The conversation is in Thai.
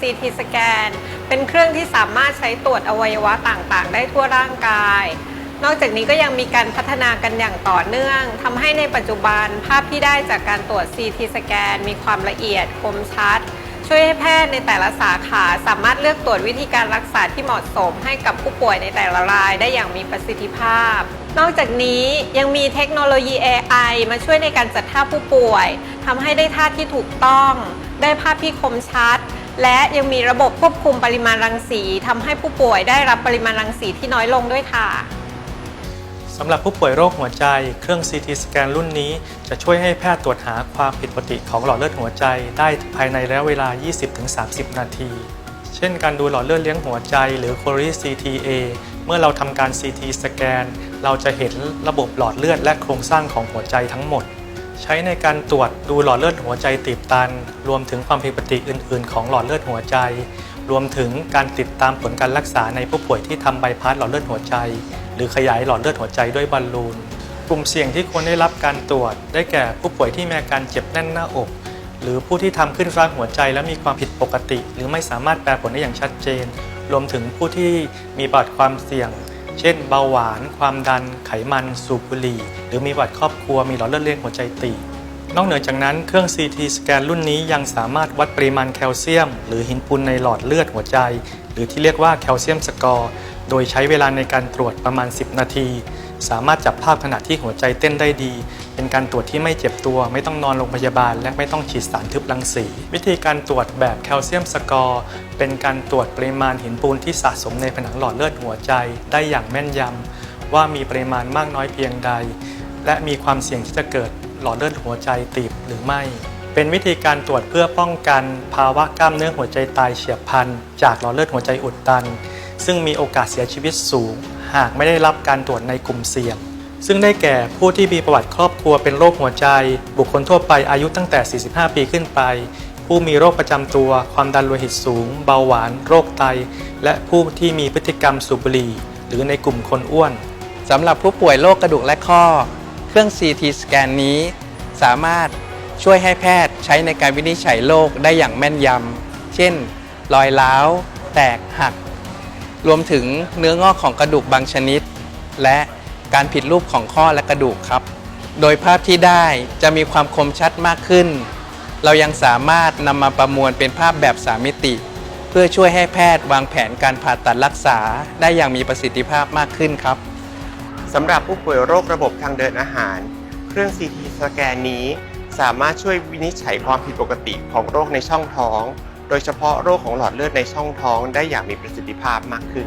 CT สแกน เป็นเครื่องที่สามารถใช้ตรวจอวัยวะต่างๆ ได้ทั่วร่างกาย นอกจากนี้ก็ยังมีการพัฒนากันอย่างต่อเนื่องทำให้ในปัจจุบันภาพที่ได้จากการตรวจ CT สแกน มีความละเอียดคมชัด ช่วยให้แพทย์ในแต่ละสาขาสามารถเลือกตรวจวิธีการรักษาที่เหมาะสมให้กับผู้ป่วยในแต่ละรายได้อย่างมีประสิทธิภาพนอกจากนี้ยังมีเทคโนโลยี AI มาช่วยในการจัดท่าผู้ป่วยทำให้ได้ท่าที่ถูกต้อง ได้ภาพที่คมชัด และยังมีระบบควบคุมปริมาณรังสีทำให้ผู้ป่วยได้รับปริมาณรังสีที่น้อยลงด้วยค่ะ สำหรับผู้ป่วยโรคหัวใจ เครื่อง CT สแกนรุ่นนี้จะช่วยให้แพทย์ตรวจหาความผิดปกติของหลอดเลือดหัวใจได้ภายในระยะเวลา 20-30 นาที เช่นการดูหลอดเลือดเลี้ยงหัวใจ หรือ Coronary CTA เมื่อเราทำการ CT สแกน เราจะเห็นระบบหลอดเลือดและโครงสร้างของหัวใจทั้งหมด ใช้ในการตรวจดูหลอดเลือดหัวใจตีบตัน รวมถึงความผิดปกติอื่น ๆ ของหลอดเลือดหัวใจ รวมถึงการติดตามผลการรักษาในผู้ป่วยที่ทำไบพาสหลอดเลือดหัวใจ หรือขยายหลอดเลือดหัวใจด้วยบอลลูน กลุ่มเสี่ยงที่ควรได้รับการตรวจ ได้แก่ผู้ป่วยที่มีอาการเจ็บแน่นหน้าอก หรือผู้ที่ทำขึ้นฟ้าหัวใจและมีความผิดปกติ หรือไม่สามารถแปลผลได้อย่างชัดเจน รวมถึงผู้ที่มีประวัติความเสี่ยง เช่น เบาหวาน ความดัน ไขมัน สูบบุหรี่ หรือมีประวัติครอบครัว มีหลอดเลือดเลี้ยงหัวใจตีบนอกเหนือจากนั้นเครื่อง CT สแกนรุ่นนี้ยังสามารถวัดปริมาณแคลเซียม หรือหินปูนในหลอดเลือดหัวใจ หรือที่เรียกว่าแคลเซียมสกอร์ โดยใช้เวลาในการตรวจประมาณ 10 นาที สามารถจับภาพขณะที่หัวใจเต้นได้ดี เป็นการตรวจที่ไม่เจ็บตัว ไม่ต้องนอนโรงพยาบาล และไม่ต้องฉีดสารทึบรังสี วิธีการตรวจแบบแคลเซียมสกอร์เป็นการตรวจปริมาณหินปูนที่สะสมในผนังหลอดเลือดหัวใจ ได้อย่างแม่นยำว่ามีปริมาณมากน้อยเพียงใด และมีความเสี่ยงที่จะเกิดหลอดเลือดหัวใจตีบหรือไม่ เป็นวิธีการตรวจเพื่อป้องกันภาวะกล้ามเนื้อหัวใจตายเฉียบพลันจากหลอดเลือดหัวใจอุดตัน ซึ่งมีโอกาสเสียชีวิตสูง หากไม่ได้รับการตรวจในกลุ่มเสี่ยง ซึ่งได้แก่ผู้ที่มีประวัติครอบครัวเป็นโรคหัวใจ บุคคลทั่วไปอายุตั้งแต่ 45 ปีขึ้นไป ผู้มีโรคประจำตัว ความดันโลหิตสูง เบาหวาน โรคไต และผู้ที่มีพฤติกรรมสูบบุหรี่ หรือในกลุ่มคนอ้วนสำหรับผู้ป่วยโรคกระดูกและข้อ เครื่อง CT สแกนนี้ สามารถช่วยให้แพทย์ใช้ในการวินิจฉัยโรคได้อย่างแม่นยำ เช่น รอยร้าว แตกหัก รวมถึงเนื้องอกของกระดูกบางชนิด และ การผิดรูปของข้อและกระดูกครับ โดยภาพที่ได้จะมีความคมชัดมากขึ้น เรายังสามารถนำมาประมวลเป็นภาพแบบสามมิติ เพื่อช่วยให้แพทย์วางแผนการผ่าตัดรักษาได้อย่างมีประสิทธิภาพมากขึ้นครับสำหรับผู้ป่วยโรคระบบทางเดินอาหาร เครื่อง CT สแกนนี้สามารถช่วยวินิจฉัยความผิดปกติของโรคในช่องท้อง โดยเฉพาะโรคของหลอดเลือดในช่องท้องได้อย่างมีประสิทธิภาพมากขึ้น